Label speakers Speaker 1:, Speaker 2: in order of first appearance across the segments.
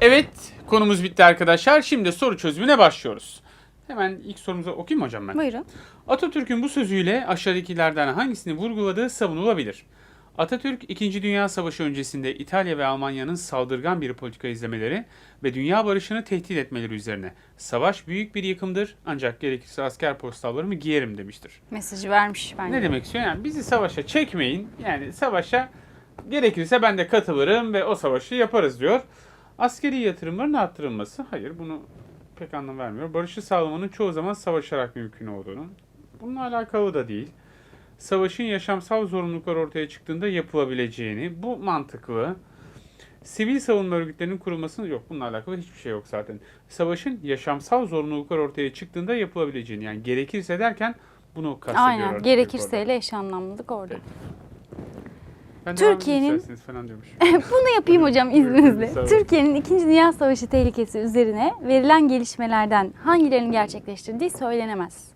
Speaker 1: Evet, konumuz bitti arkadaşlar. Şimdi soru çözümüne başlıyoruz. Hemen ilk sorumuzu okuyayım mı hocam ben?
Speaker 2: Buyurun.
Speaker 1: Atatürk'ün bu sözüyle aşağıdakilerden hangisini vurguladığı savunulabilir? Atatürk, 2. Dünya Savaşı öncesinde İtalya ve Almanya'nın saldırgan bir politika izlemeleri ve dünya barışını tehdit etmeleri üzerine savaş büyük bir yıkımdır ancak gerekirse asker postallarımı giyerim demiştir.
Speaker 2: Mesajı vermiş bence.
Speaker 1: Ne demek istiyor? Yani bizi savaşa çekmeyin. Yani savaşa gerekirse ben de katılırım ve o savaşı yaparız diyor. Askeri yatırımların arttırılması. Hayır bunu pek anlam vermiyor. Barışı sağlamanın çoğu zaman savaşarak mümkün olduğunu. Bununla alakalı da değil. Savaşın yaşamsal zorunluluklar ortaya çıktığında yapılabileceğini. Bu mantıklı. Sivil savunma örgütlerinin kurulmasını yok. Bununla alakalı hiçbir şey yok zaten. Savaşın yaşamsal zorunluluklar ortaya çıktığında yapılabileceğini. Yani gerekirse derken bunu kastediyor.
Speaker 2: Aynen.
Speaker 1: Atatürk
Speaker 2: Gerekirse
Speaker 1: orada.
Speaker 2: ile eş anlamlılık orada.
Speaker 1: Ben
Speaker 2: Türkiye'nin-
Speaker 1: falan diyormuş.
Speaker 2: Bunu yapayım hocam izninizle. Türkiye'nin 2. Dünya Savaşı tehlikesi üzerine verilen gelişmelerden hangilerinin gerçekleştirdiği söylenemez.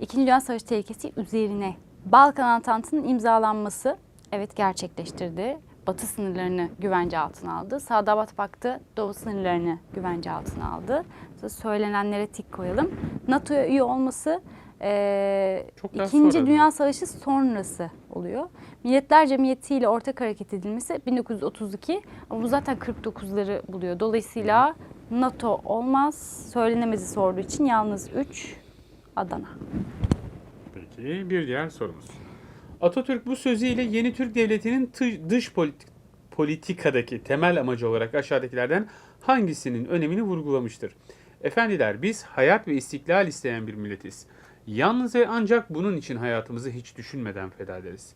Speaker 2: 2. Dünya Savaşı tehlikesi üzerine Balkan Antantı'nın imzalanması evet gerçekleştirdi. Batı sınırlarını güvence altına aldı. Sadabat Paktı Doğu sınırlarını güvence altına aldı. Söylenenlere tik koyalım. NATO'ya üye olması eee
Speaker 1: Çok
Speaker 2: İkinci. Dünya Savaşı sonrası oluyor. Milletler Cemiyeti ile ortak hareket edilmesi 1932 ama bu zaten 49'ları buluyor. Dolayısıyla NATO olmaz. Söylenemezi sorduğu için yalnız 3 Adana.
Speaker 1: Peki bir diğer sorumuz. Atatürk bu sözüyle yeni Türk Devleti'nin dış politik politikadaki temel amacı olarak aşağıdakilerden hangisinin önemini vurgulamıştır? Efendiler biz hayat ve istiklal isteyen bir milletiz. Yalnız ve ancak bunun için hayatımızı hiç düşünmeden feda ederiz.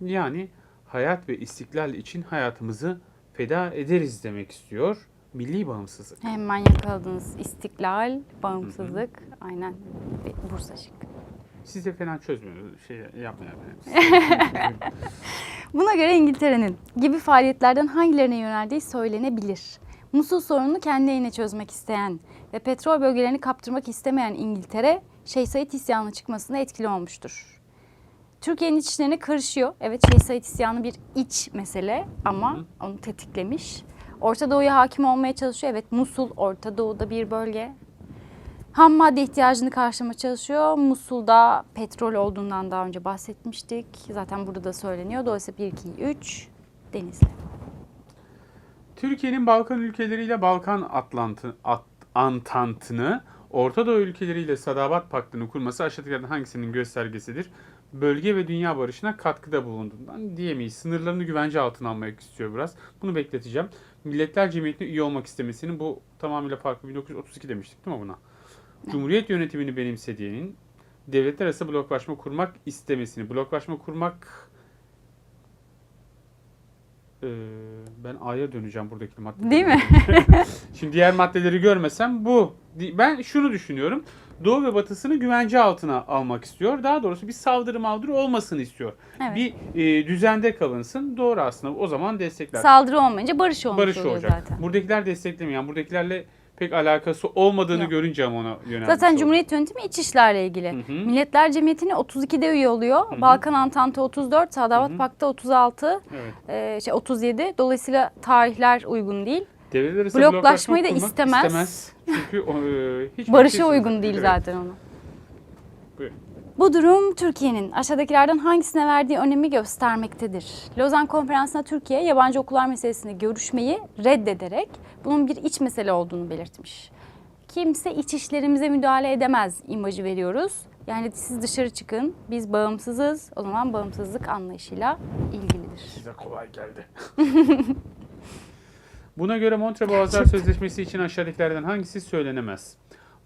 Speaker 1: Yani hayat ve istiklal için hayatımızı feda ederiz demek istiyor. Milli bağımsızlık.
Speaker 2: Hemen yakaladınız. İstiklal, bağımsızlık. Aynen. Ve Bursa şık.
Speaker 1: Siz de fena çözmüyorsunuz. Şey yapmayın.
Speaker 2: Buna göre İngiltere'nin gibi faaliyetlerden hangilerine yöneldiği söylenebilir. Musul sorununu kendi lehine çözmek isteyen ve petrol bölgelerini kaptırmak istemeyen İngiltere, Şeyh Said isyanı çıkmasında etkili olmuştur. Türkiye'nin iç işlerine karışıyor. Evet Şeyh Said isyanı bir iç mesele ama onu tetiklemiş. Orta Doğu'ya hakim olmaya çalışıyor. Evet Musul Orta Doğu'da bir bölge. Ham madde ihtiyacını karşılamaya çalışıyor. Musul'da petrol olduğundan daha önce bahsetmiştik. Zaten burada da söyleniyor. Dolayısıyla 1, 2, 3 Denizli.
Speaker 1: Türkiye'nin Balkan ülkeleriyle Balkan Atlantı, At, Antantı'nı, Orta Doğu ülkeleriyle Sadabat Paktı'nı kurması aşağıdakilerden hangisinin göstergesidir? Bölge ve dünya barışına katkıda bulunduğundan diyemeyiz. Sınırlarını güvence altına almak istiyor biraz. Bunu bekleteceğim. Milletler Cemiyeti'ne üye olmak istemesinin bu tamamıyla farklı. 1932 demiştik değil mi buna? Cumhuriyet yönetimini benimsediğinin devletler arası bloklaşma kurmak istemesini. Bloklaşma kurmak Ee, ben A'ya döneceğim buradaki madde.
Speaker 2: Değil mi?
Speaker 1: Şimdi diğer maddeleri görmesem bu. Ben şunu düşünüyorum. Doğu ve batısını güvence altına almak istiyor. Daha doğrusu bir saldırı mağduru olmasını istiyor.
Speaker 2: Evet.
Speaker 1: Bir e, düzende kalınsın. Doğru aslında. O zaman destekler.
Speaker 2: Saldırı olmayınca barış olmuş
Speaker 1: Barış
Speaker 2: oluyor
Speaker 1: olacak.
Speaker 2: zaten.
Speaker 1: Buradakiler desteklemiyor. Yani buradakilerle pek alakası olmadığını
Speaker 2: Yok.
Speaker 1: görünce ama ona yönelmiş
Speaker 2: Zaten
Speaker 1: oldum.
Speaker 2: Cumhuriyet yönetimi iç işlerle ilgili.
Speaker 1: Hı hı.
Speaker 2: Milletler Cemiyeti'ne 32'de üye oluyor. Balkan Antantı 34, Sadabat
Speaker 1: Hı hı.
Speaker 2: Paktı 36,
Speaker 1: Evet.
Speaker 2: e, şey 37. Dolayısıyla tarihler uygun değil.
Speaker 1: Devletler arası
Speaker 2: Bloklaşmayı da istemez.
Speaker 1: istemez. Çünkü o, e, hiçbir
Speaker 2: Barışa
Speaker 1: kesin-
Speaker 2: uygun değil
Speaker 1: Evet.
Speaker 2: zaten onu.
Speaker 1: Buyurun.
Speaker 2: Bu durum Türkiye'nin aşağıdakilerden hangisine verdiği önemi göstermektedir. Lozan Konferansı'nda Türkiye yabancı okullar meselesini görüşmeyi reddederek bunun bir iç mesele olduğunu belirtmiş. Kimse iç işlerimize müdahale edemez imajı veriyoruz. Yani siz dışarı çıkın, biz bağımsızız. O zaman bağımsızlık anlayışıyla ilgilidir.
Speaker 1: Size kolay geldi. Buna göre Montre Boğazlar Sözleşmesi için aşağıdakilerden hangisi söylenemez?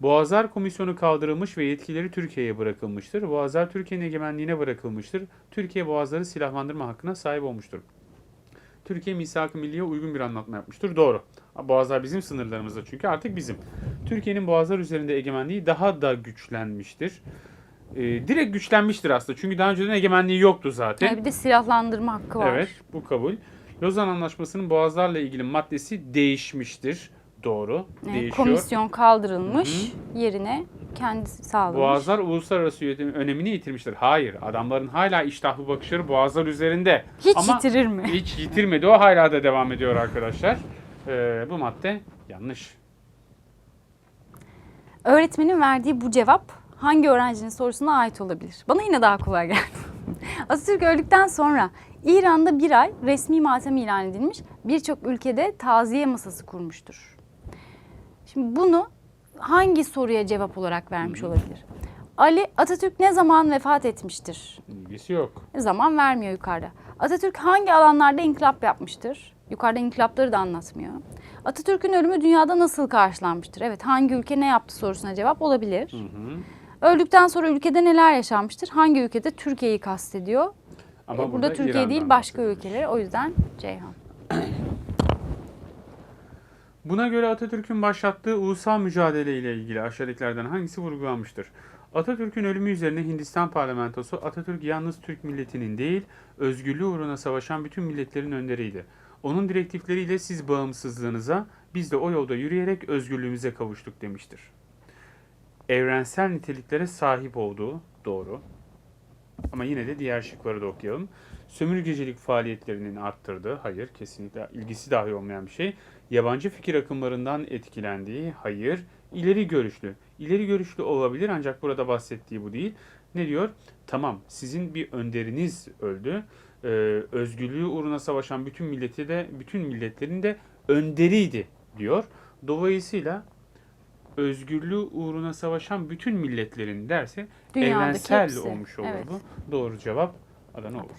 Speaker 1: Boğazlar Komisyonu kaldırılmış ve yetkileri Türkiye'ye bırakılmıştır. Boğazlar Türkiye'nin egemenliğine bırakılmıştır. Türkiye boğazları silahlandırma hakkına sahip olmuştur. Türkiye misak-ı milliye uygun bir anlatma yapmıştır. Doğru. Boğazlar bizim sınırlarımızda çünkü artık bizim. Türkiye'nin boğazlar üzerinde egemenliği daha da güçlenmiştir. Ee, direkt güçlenmiştir aslında. Çünkü daha önceden egemenliği yoktu zaten.
Speaker 2: Yani bir de silahlandırma hakkı var.
Speaker 1: Evet, bu kabul. Lozan Anlaşması'nın boğazlarla ilgili maddesi değişmiştir. Doğru,
Speaker 2: Evet,
Speaker 1: değişiyor.
Speaker 2: komisyon kaldırılmış, yerine kendisi sağlamış.
Speaker 1: Boğazlar uluslararası yönetimin önemini yitirmiştir. Hayır, adamların hala iştahlı bakışları boğazlar üzerinde.
Speaker 2: Hiç
Speaker 1: Ama
Speaker 2: yitirir mi?
Speaker 1: Hiç yitirmedi, o hala da devam ediyor arkadaşlar. Ee, bu madde yanlış.
Speaker 2: Öğretmenin verdiği bu cevap hangi öğrencinin sorusuna ait olabilir? Bana yine daha kolay geldi. Atatürk öldükten sonra İran'da bir ay resmi matem ilan edilmiş. Birçok ülkede taziye masası kurmuştur. Şimdi bunu hangi soruya cevap olarak vermiş olabilir? Ali Atatürk ne zaman vefat etmiştir?
Speaker 1: İlgisi yok.
Speaker 2: Zaman vermiyor yukarıda. Atatürk hangi alanlarda inkılap yapmıştır? Yukarıda inkılapları da anlatmıyor. Atatürk'ün ölümü dünyada nasıl karşılanmıştır? Evet hangi ülke ne yaptı sorusuna cevap olabilir.
Speaker 1: Hı hı.
Speaker 2: Öldükten sonra ülkede neler yaşanmıştır? Hangi ülkede Türkiye'yi kastediyor?
Speaker 1: Ama
Speaker 2: E, burada, Türkiye
Speaker 1: İran'dan
Speaker 2: değil başka ülkeleri. O yüzden Ceyhan.
Speaker 1: Buna göre Atatürk'ün başlattığı ulusal mücadele ile ilgili aşağıdakilerden hangisi vurgulanmıştır? Atatürk'ün ölümü üzerine Hindistan parlamentosu Atatürk yalnız Türk milletinin değil, özgürlüğü uğruna savaşan bütün milletlerin önderiydi. Onun direktifleriyle siz bağımsızlığınıza, biz de o yolda yürüyerek özgürlüğümüze kavuştuk demiştir. Evrensel niteliklere sahip olduğu doğru. Ama yine de diğer şıkları da okuyalım. Sömürgecilik faaliyetlerinin arttırdığı, hayır kesinlikle ilgisi dahi olmayan bir şey. Yabancı fikir akımlarından etkilendiği, hayır. İleri görüşlü. İleri görüşlü olabilir ancak burada bahsettiği bu değil. Ne diyor? Tamam sizin bir önderiniz öldü. Ee, özgürlüğü uğruna savaşan bütün milleti de, bütün milletlerin de önderiydi diyor. Dolayısıyla özgürlüğü uğruna savaşan bütün milletlerin derse
Speaker 2: Dünyadaki
Speaker 1: evrensel
Speaker 2: hepsi.
Speaker 1: olmuş olur
Speaker 2: Evet.
Speaker 1: bu. Doğru cevap Adana olur.